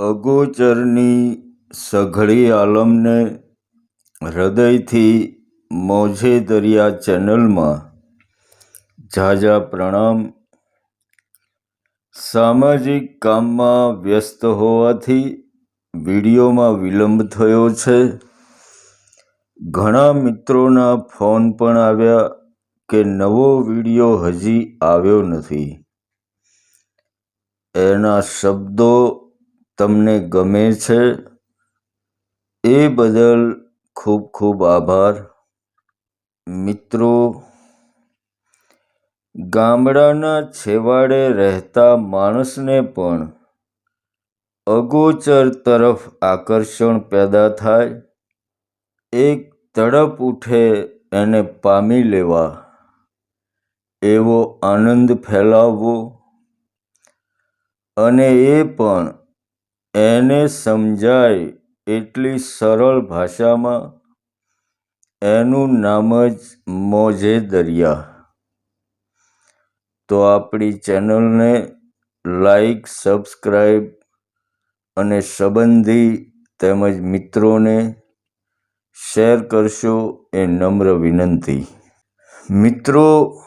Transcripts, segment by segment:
અગોચરની સઘળી આલમને હૃદયથી મોજે દરિયા ચેનલમાં ઝાઝા પ્રણામ. સામાજિક કામમાં વ્યસ્ત હોવાથી વિડીયોમાં વિલંબ થયો છે. ઘણા મિત્રોના ફોન પણ આવ્યા કે નવો વીડિયો હજી આવ્યો નથી. એના શબ્દો તમને ગમે છે, એ બદલ ખૂબ ખૂબ આભાર. મિત્રો, ગામડાના છેવાડે રહેતા માણસને પણ અગોચર તરફ આકર્ષણ પેદા થાય. એક તડપ ઉઠે એને પામી લેવા, એવો આનંદ ફેલાવવો. અને એ પણ એને સમજાય એટલી સરળ ભાષામાં એનું નામ જ મોજે દરિયા. તો આપણી ચેનલને લાઈક, સબસ્ક્રાઈબ અને સંબંધી તેમજ મિત્રોને શેર કરશો એ નમ્ર વિનંતી. મિત્રો,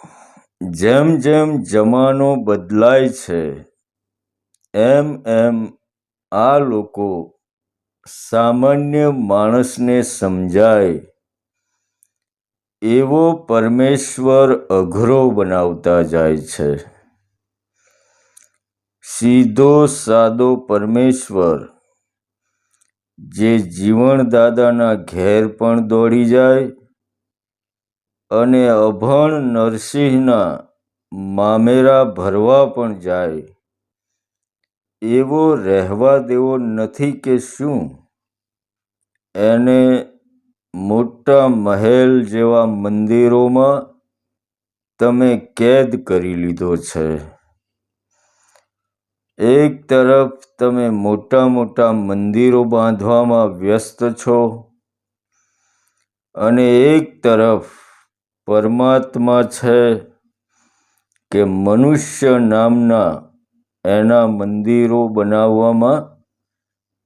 જેમ જેમ જમાનો બદલાય છે, એમ એમ આ લોકો સામાન્ય માણસને સમજાય એવો પરમેશ્વર અઘરો બનાવતા જાય છે. સીધો સાદો પરમેશ્વર જે જીવણદાદાના ઘેર પણ દોડી જાય અને અભણ નરસિંહના મામેરા ભરવા પણ જાય એવો રહેવા દેવો નથી કે શું? એને મોટા મહેલ જેવા મંદિરોમાં તમે કેદ કરી લીધો છે. એક તરફ તમે મોટા મોટા મંદિરો બાંધવામાં વ્યસ્ત છો અને એક તરફ પરમાત્મા છે કે મનુષ્ય નામના એના મંદિરો બનાવવામાં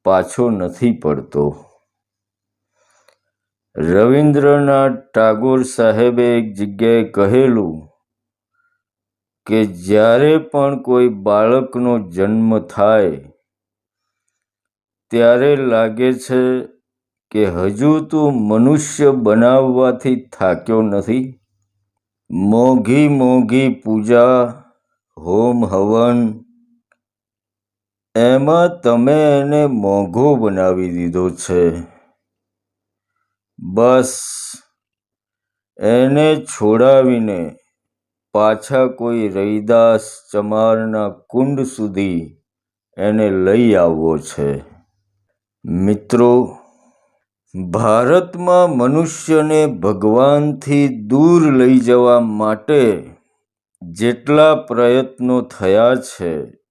પાછો નથી પડતો. રવિન્દ્રનાથ ટાગોર સાહેબે એક જગ્યાએ કહેલું કે જ્યારે પણ કોઈ બાળકનો જન્મ થાય, ત્યારે લાગે છે કે હજુ તું મનુષ્ય બનાવવાથી થાક્યો નથી. મોંઘી મોંઘી પૂજા, હોમ હવન એમાં તમે એને મોંઘો બનાવી દીધો છે. બસ. એને છોડાવીને પાછા કોઈ રૈદાસ ચમારના કુંડ સુધી એને લઈ આવવો છે. મિત્રો, ભારતમાં મનુષ્યને ભગવાનથી દૂર લઈ જવા માટે જેટલા પ્રયત્નો થયા છે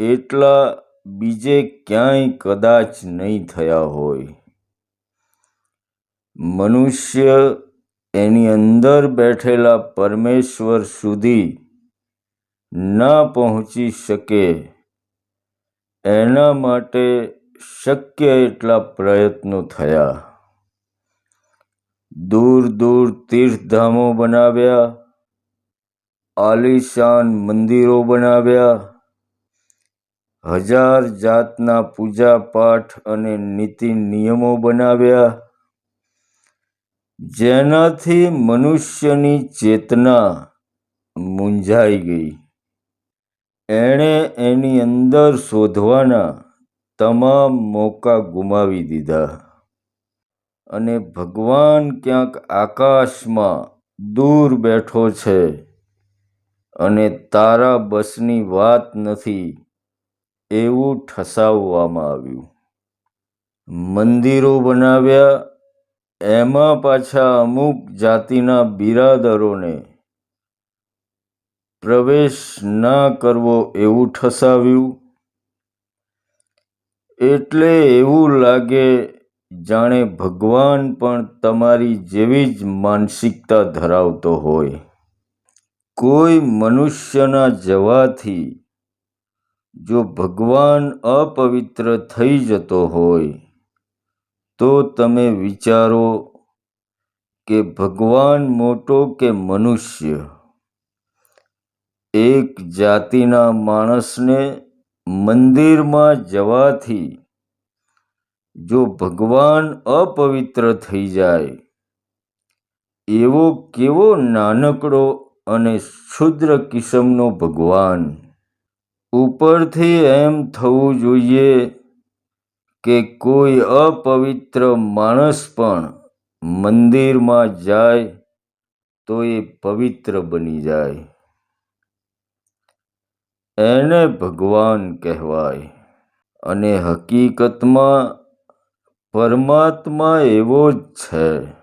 એટલા બીજે ક્યાંય કદાચ નહીં થયા હોય. મનુષ્ય એની અંદર બેઠેલા પરમેશ્વર સુધી ના પહોંચી શકે. એના માટે શક્ય એટલા પ્રયત્નો થયા. દૂર દૂર તીર્થધામો બનાવ્યા. આલિશાન મંદિરો બનાવ્યા. હજાર જાતના પૂજા પાઠ અને નીતિ નિયમો બનાવ્યા. જેનાથી મનુષ્યની ચેતના મૂંઝાઈ ગઈ. એણે એની અંદર શોધવાના તમામ મોકા ગુમાવી દીધા અને ભગવાન ક્યાંક આકાશમાં દૂર બેઠો છે અને તારા બસની વાત નથી. એવું ઠસાવવામાં આવ્યું. મંદિરો બનાવ્યા, એમાં પાછા અમુક જાતિના બિરાદરોને પ્રવેશ ના કરવો એવું ઠસાવ્યું. એટલે એવું લાગે જાણે ભગવાન પણ તમારી જેવી જ માનસિકતા ધરાવતો હોય. કોઈ મનુષ્યના જવાથી જો ભગવાન અપવિત્ર થઈ જતો હોય, તો તમે વિચારો કે ભગવાન મોટો કે મનુષ્ય. એક જાતિના માણસને મંદિરમાં જવાથી જો ભગવાન અપવિત્ર થઈ જાય, એવો કેવો નાનકડો અને ક્ષુદ્ર કિસમનો ભગવાન ઉપરથી એમ થવું જોઈએ કે કોઈ અપવિત્ર માણસ પણ મંદિરમાં જાય તો એ પવિત્ર બની જાય. એને ભગવાન કહેવાય. અને હકીકતમાં પરમાત્મા એવો જ છે.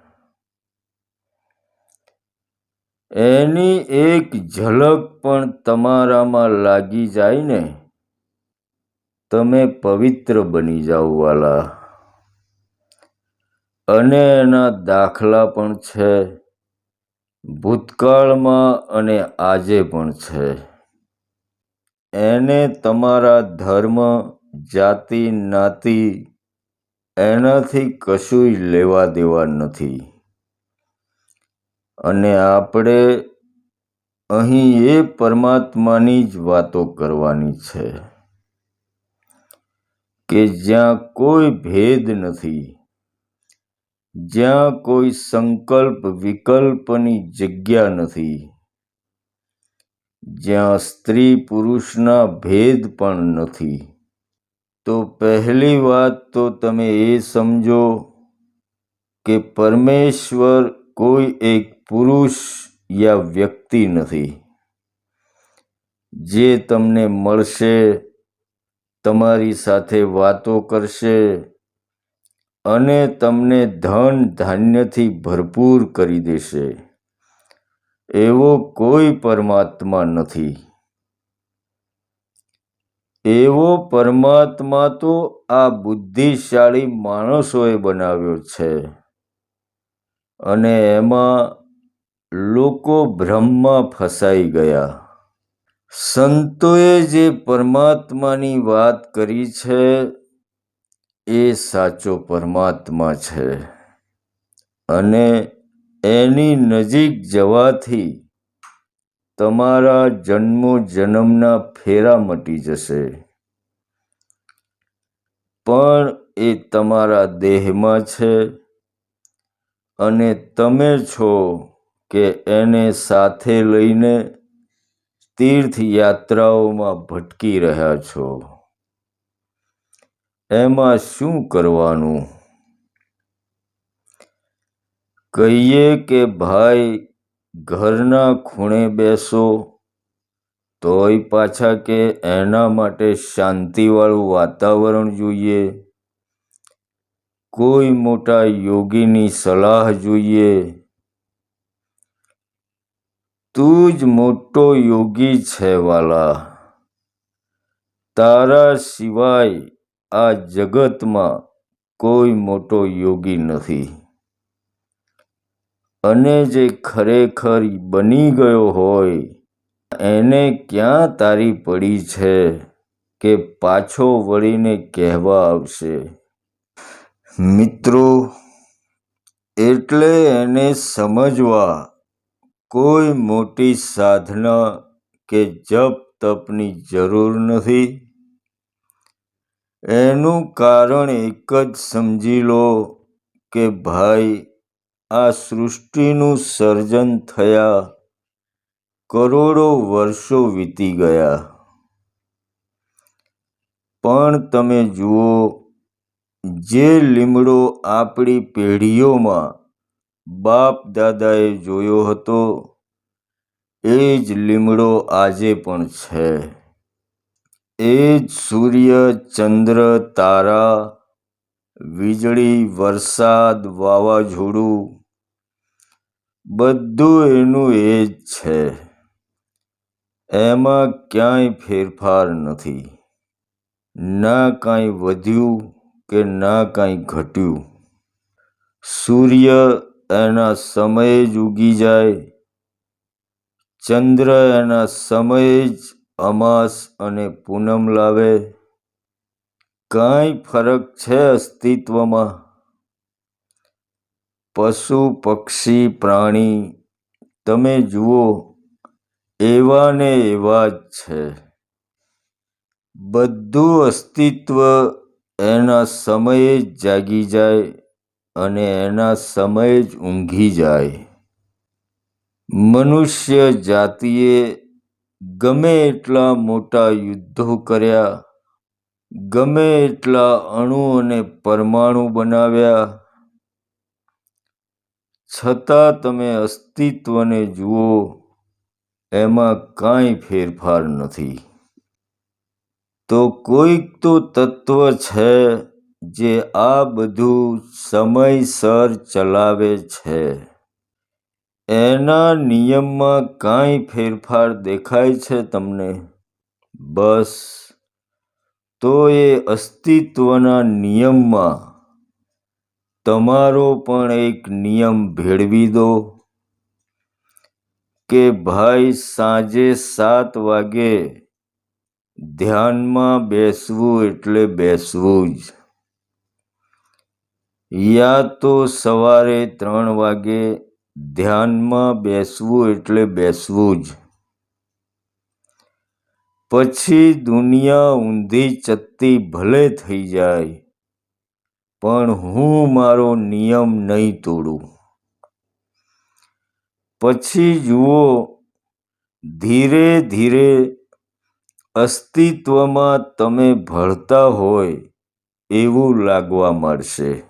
એની એક ઝલક પણ તમારામાં લાગી જાય ને? તમે પવિત્ર બની જાઓ, વાલા. અને એના દાખલા પણ છે. ભૂતકાળમાં અને આજે પણ છે. એને તમારા ધર્મ, જાતિ, નાતિ એનાથી કશુંય લેવા દેવા નથી. અને આપણે અહીં એ પરમાત્માની જ વાતો કરવાની છે કે જ્યાં કોઈ ભેદ નથી, જ્યાં કોઈ સંકલ્પ વિકલ્પની જગ્યા નથી, જ્યાં સ્ત્રી પુરુષના ભેદ પણ નથી. તો પહેલી વાત તો તમે એ સમજો કે પરમેશ્વર કોઈ એક પુરુષ યા વ્યક્તિ નથી. જે તમને મળશે, તમારી સાથે વાતો કરશે અને તમને ધન ધાન્યથી ભરપૂર કરી દેશે. એવો કોઈ પરમાત્મા નથી. એવો પરમાત્મા તો આ બુદ્ધિશાળી માણસોએ બનાવ્યો છે. અને એમાં લોકો ભ્રમમાં ફસાઈ ગયા. સંતોએ જે પરમાત્માની વાત કરી છે, એ સાચો પરમાત્મા છે. અને એની નજીક જવાથી તમારા જન્મો જન્મના ફેરા મટી જશે. પણ એ તમારા દેહમાં છે અને તમે છો કે એને સાથે લઈને તીર્થયાત્રાઓમાં ભટકી રહ્યા છો. એમાં શું કરવાનું? કહીએ કે ભાઈ, ઘરના ખૂણે બેસો, તોય પાછા કે એના માટે શાંતિવાળું વાતાવરણ જોઈએ. કોઈ મોટા યોગીની સલાહ જોઈએ. તું જ મોટો યોગી છે, વાલા. તારા સિવાય આ જગતમાં કોઈ મોટો યોગી નથી. અને જે ખરેખર બની ગયો હોય, એને ક્યાં તારી પડી છે કે પાછો વળીને કહેવા આવશે? મિત્રો, એટલે એને સમજવા કોઈ મોટી સાધના કે જપ તપની જરૂર નથી. એનું કારણ એક જ સમજી લો કે ભાઈ, આ સૃષ્ટિનું સર્જન થયા કરોડો વર્ષો વીતી ગયા. પણ તમે જુઓ, જે લીમડો આપણી પેઢીઓમાં બાપ દાદાએ જોયો હતો, એ જ લીમડો આજે પણ છે. એ જ સૂર્ય, ચંદ્ર, તારા, વીજળી, વરસાદ, વાવાઝોડું, બધું એનું એ જ છે. એમાં ક્યાંય ફેરફાર નથી. ના કાંઈ વધ્યું કે ના કાંઈ ઘટ્યું. સૂર્ય એના સમયે જ ઉગી જાય. ચંદ્ર એના સમયે જ અમાસ અને પૂનમ લાવે. કાંઈ ફરક છે અસ્તિત્વમાં? પશુ, પક્ષી, પ્રાણી, તમે જુઓ, એવા ને એવા જ છે. બધું અસ્તિત્વ એના સમયે જ જાગી જાય. અને એના સમય જ ઊંઘી જાય. મનુષ્ય જાતિએ ગમે એટલા મોટા યુદ્ધો કર્યા, ગમે એટલા અણુ અને પરમાણુ બનાવ્યા. છતાં તમે અસ્તિત્વને જુઓ, એમાં કાંઈ ફેરફાર નથી. તો કોઈક તો તત્વ છે જે આ બધું સમયસર ચલાવે છે. એના નિયમમાં કાંઈ ફેરફાર દેખાય છે તમને? બસ. તો એ અસ્તિત્વના નિયમમાં. તમારો પણ એક નિયમ ભેળવી દો. કે ભાઈ સાંજે સાત વાગે ધ્યાનમાં બેસવું એટલે બેસવું જ. યા તો સવારે ત્રણ વાગે ધ્યાનમાં બેસવું એટલે બેસવું જ. પછી દુનિયા ઊંધી ચત્તી ભલે થઈ જાય, પણ હું મારો નિયમ નહીં તોડું. પછી જુઓ, ધીરે ધીરે અસ્તિત્વમાં તમે ભળતા હોય એવું લાગવા માંડશે.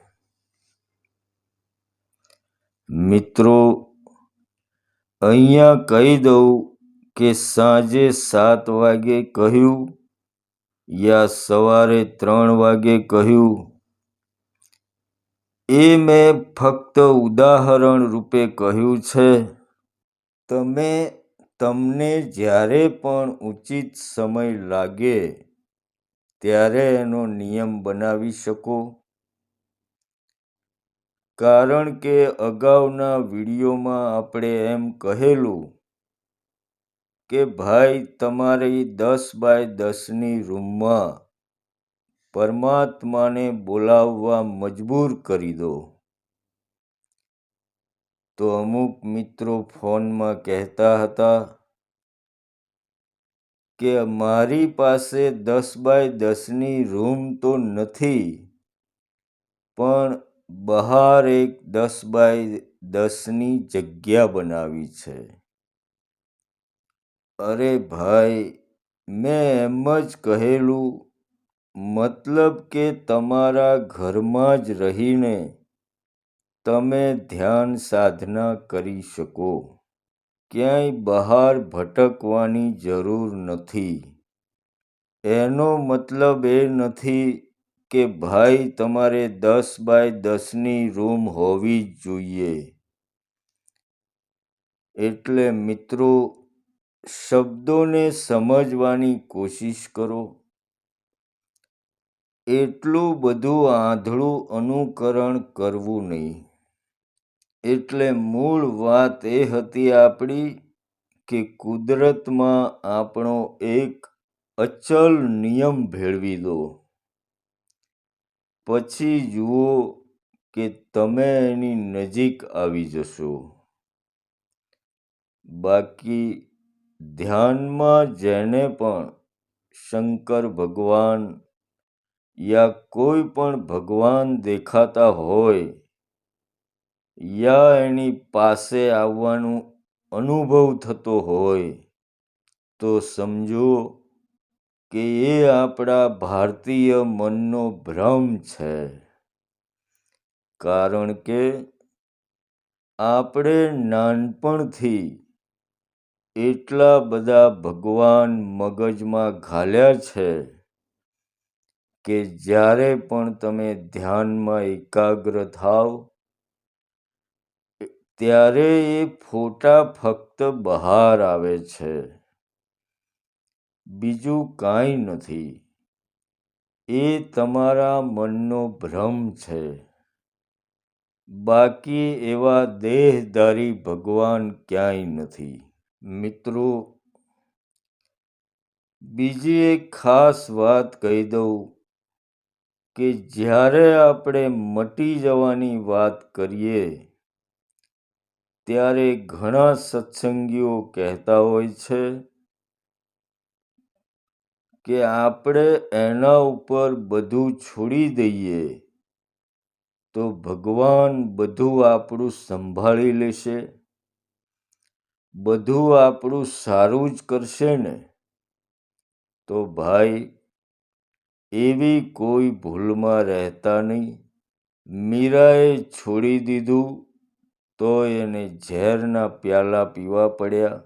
મિત્રો, અહીંયા કહી દઉં કે સાંજે સાત વાગે કહ્યું યા સવારે ત્રણ વાગે કહ્યું. એ મેં ફક્ત ઉદાહરણ રૂપે કહ્યું છે. તમે તમને જ્યારે પણ ઉચિત સમય લાગે, ત્યારે એનો નિયમ બનાવી શકો. કારણ કે અગાઉના વિડીયોમાં આપણે એમ કહેલું કે ભાઈ, તમારી દસ બાય દસની રૂમમાં પરમાત્માને બોલાવવા મજબૂર કરી દો. તો અમુક મિત્રો ફોનમાં કહેતા હતા કે મારી પાસે દસ બાય દસની રૂમ તો નથી, પણ બહાર એક દસ બાય દસની જગ્યા બનાવી છે. અરે ભાઈ, મેં એમ જ કહેલું, મતલબ કે તમારા ઘરમાં જ રહીને તમે ધ્યાન સાધના કરી શકો. ક્યાંય બહાર ભટકવાની જરૂર નથી. એનો મતલબ એ નથી કે ભાઈ તમારે દસ બાય દસની રૂમ હોવી જ જોઈએ. એટલે મિત્રો, શબ્દોને સમજવાની કોશિશ કરો. એટલું બધું આંધળું અનુકરણ કરવું નહીં. એટલે મૂળ વાત એ હતી આપણી કે કુદરતમાં આપણો એક અચલ નિયમ ભેળવી દો પછી જુઓ કે તમે એની નજીક આવી જશો. બાકી ધ્યાનમાં જેને પણ શંકર ભગવાન યા કોઈ પણ ભગવાન દેખાતા હોય યા એની પાસે આવવાનું અનુભવ થતો હોય તો સમજો કે એ આપણા ભારતીય મનનો ભ્રમ છે. કારણ કે આપણે નાનપણથી એટલા બધા ભગવાન મગજમાં ઘાલ્યા છે કે જ્યારે પણ તમે ધ્યાનમાં એકાગ્ર થાવ, ત્યારે એ ફોટા ફક્ત બહાર આવે છે. બીજું કાંઈ નથી. એ તમારા મનનો ભ્રમ છે. બાકી એવા દેહધારી ભગવાન ક્યાંય નથી. મિત્રો, બીજી એક ખાસ વાત કહી દઉં કે જ્યારે આપણે મટી જવાની વાત કરીએ, ત્યારે ઘણા સત્સંગીઓ કહેતા હોય છે કે આપણે એના ઉપર બધું છોડી દઈએ, તો ભગવાન બધું આપણું સંભાળી લેશે, બધું આપણું સારું જ કરશે ને? તો ભાઈ, એવી કોઈ ભૂલમાં રહેતા નહીં. મીરાએ છોડી દીધું તો એને ઝેરના પ્યાલા પીવા પડ્યા.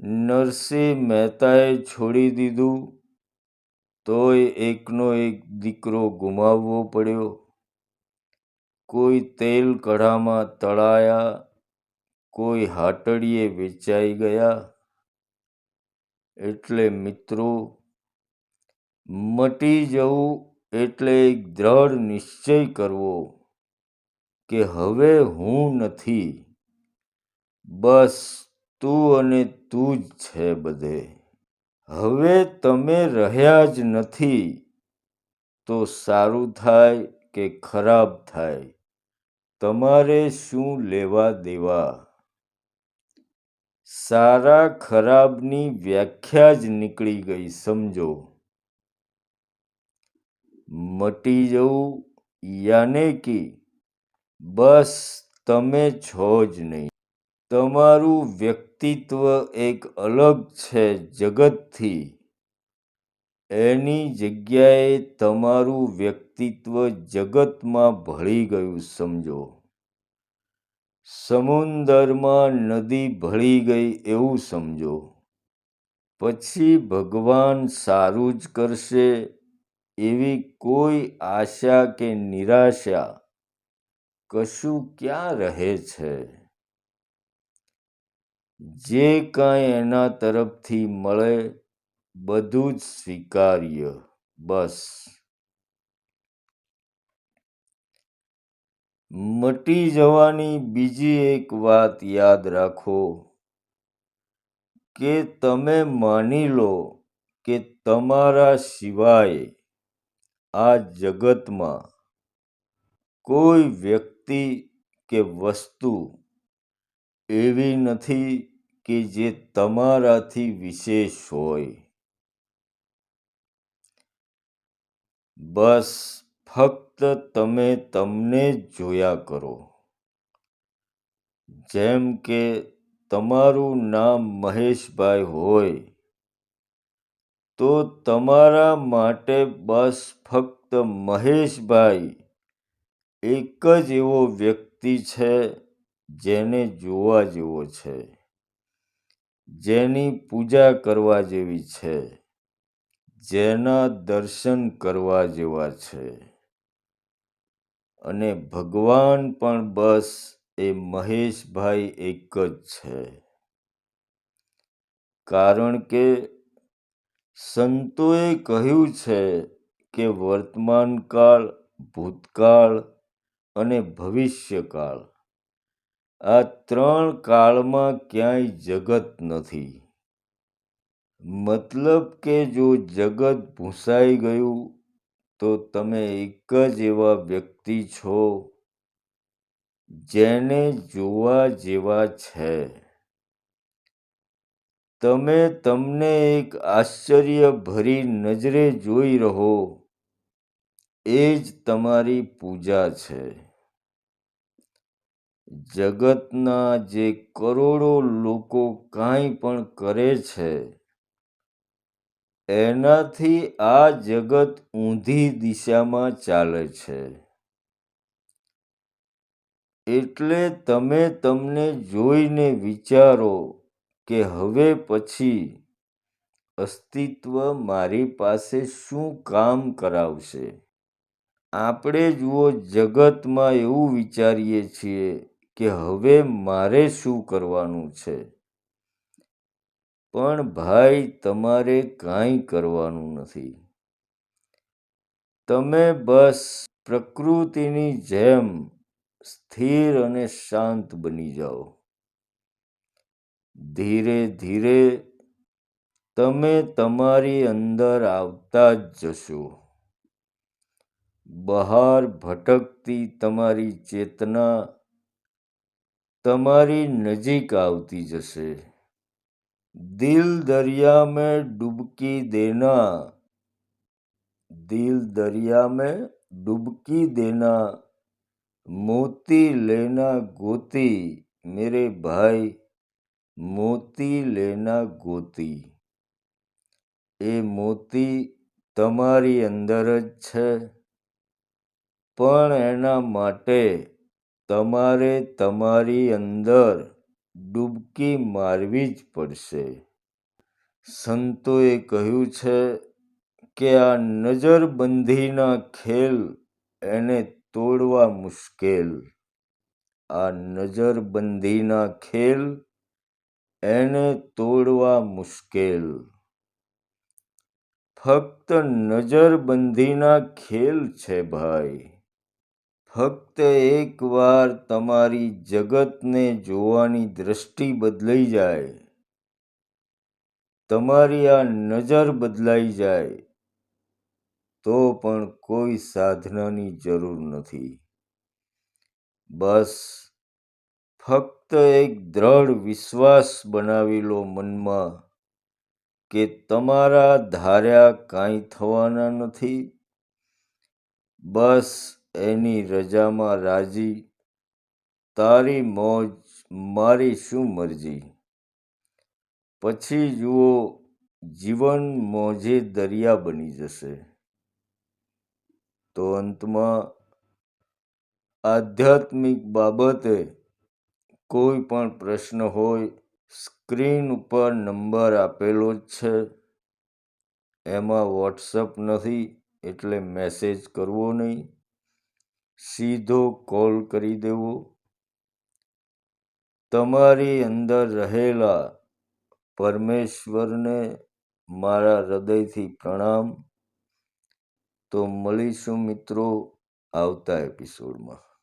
નરસિંહ મહેતાએ છોડી દીધું, તોય એકનો એક દીકરો ગુમાવવો પડ્યો. કોઈ તેલ કઢામાં તળાયા, કોઈ હાટડીએ વેચાઈ ગયા. એટલે મિત્રો, મટી જવું એટલે એક દ્રઢ નિશ્ચય કરવો કે હવે હું નથી. બસ તું અને તું જ છે બધે. હવે તમે રહ્યા જ નથી તો સારું થાય કે ખરાબ થાય? તમારે શું લેવા દેવા? સારા ખરાબની વ્યાખ્યા જ નીકળી ગઈ, સમજો. મટી જવું યાને કે? બસ તમે છો જ નહીં. તમારું વ્યક્તિત્વ એક અલગ છે જગતથી. એની જગ્યાએ તમારું વ્યક્તિત્વ જગતમાં ભળી ગયું, સમજો. સમુંદરમાં નદી ભળી ગઈ એવું સમજો. પછી ભગવાન સારું જ કરશે એવી કોઈ આશા કે નિરાશા કશું ક્યાં રહે છે? જે કાંઈ એના તરફથી મળે, બધું જ સ્વીકાર્ય. બસ. મટી જવાની બીજી એક વાત યાદ રાખો કે તમે માની લો કે તમારા સિવાય આ જગતમાં કોઈ વ્યક્તિ કે વસ્તુ એવી નથી કે જે તમારાથી વિશેષ હોય. બસ ફક્ત તમે તમને જ જોયા કરો. જેમ કે તમારું નામ મહેશભાઈ હોય, તો તમારા માટે બસ ફક્ત મહેશભાઈ એક જ એવો વ્યક્તિ છે જેને જોવા જેવો છે, જેની પૂજા કરવા જેવી છે, જેના દર્શન કરવા જેવા છે. અને ભગવાન પણ બસ એ મહેશભાઈ એક જ છે. કારણ કે સંતોએ કહ્યું છે કે વર્તમાનકાળ ભૂતકાળ અને ભવિષ્યકાળ આ ત્રણ કાળમાં ક્યાંય જગત નથી. મતલબ કે જો જગત ભૂંસાઈ ગયું, તો તમે એક જ એવા વ્યક્તિ છો જેને જોવા જેવા છે. તમે તમને એક આશ્ચર્યભરી નજરે જોઈ રહો, એ જ તમારી પૂજા છે. જગતના જે કરોડો લોકો કાંઈ પણ કરે છે, એનાથી આ જગત ઊંધી દિશામાં ચાલે છે. એટલે તમે તમને જોઈને વિચારો કે હવે પછી અસ્તિત્વ મારી પાસે શું કામ કરાવશે? આપણે જુઓ, જગતમાં એવું વિચારીએ છીએ કે હવે મારે શું કરવાનું છે? પણ ભાઈ, તમારે કાંઈ કરવાનું નથી. તમે બસ પ્રકૃતિની જેમ સ્થિર અને શાંત બની જાઓ. ધીરે ધીરે તમે તમારી અંદર આવતા જ જશો. બહાર ભટકતી તમારી ચેતના તમારી નજીક આવતી જશે દિલ દરિયા में डुबकी देना दिल दरिया में डुबकी देना मोती लेना गोती मेरे भाई મોતી લેના ગોતી એ મોતી તમારી અંદર જ છે પણ એના માટે તમારે તમારી અંદર ડૂબકી મારવી જ પડશે. સંતોએ કહ્યું છે કે આ નજરબંધીના ખેલ એને તોડવા મુશ્કેલ. આ નજરબંધીના ખેલ એને તોડવા મુશ્કેલ. ફક્ત નજરબંધીના ખેલ છે ભાઈ. ફક્ત એકવાર તમારી જગતને જોવાની દ્રષ્ટિ બદલાઈ જાય. તમારી આ નજર બદલાઈ જાય. તો પણ કોઈ સાધનાની જરૂર નથી. બસ ફક્ત એક દ્રઢ વિશ્વાસ બનાવી લો મનમાં કે તમારા ધાર્યા કાંઈ થવાના નથી. બસ એની રજામાં રાજી. તારી મોજ, મારી શું મરજી? પછી જુઓ, જીવન મોજે દરિયા બની જશે. તો અંતમાં, આધ્યાત્મિક બાબતે કોઈ પણ પ્રશ્ન હોય, સ્ક્રીન ઉપર નંબર આપેલો જ છે. એમાં વોટ્સઅપ નથી, એટલે મેસેજ કરવો નહીં. સીધો કોલ કરી દેવો. તમારી અંદર રહેલા પરમેશ્વરને મારા હૃદયથી પ્રણામ. તો મળીશું મિત્રો આવતા એપિસોડમાં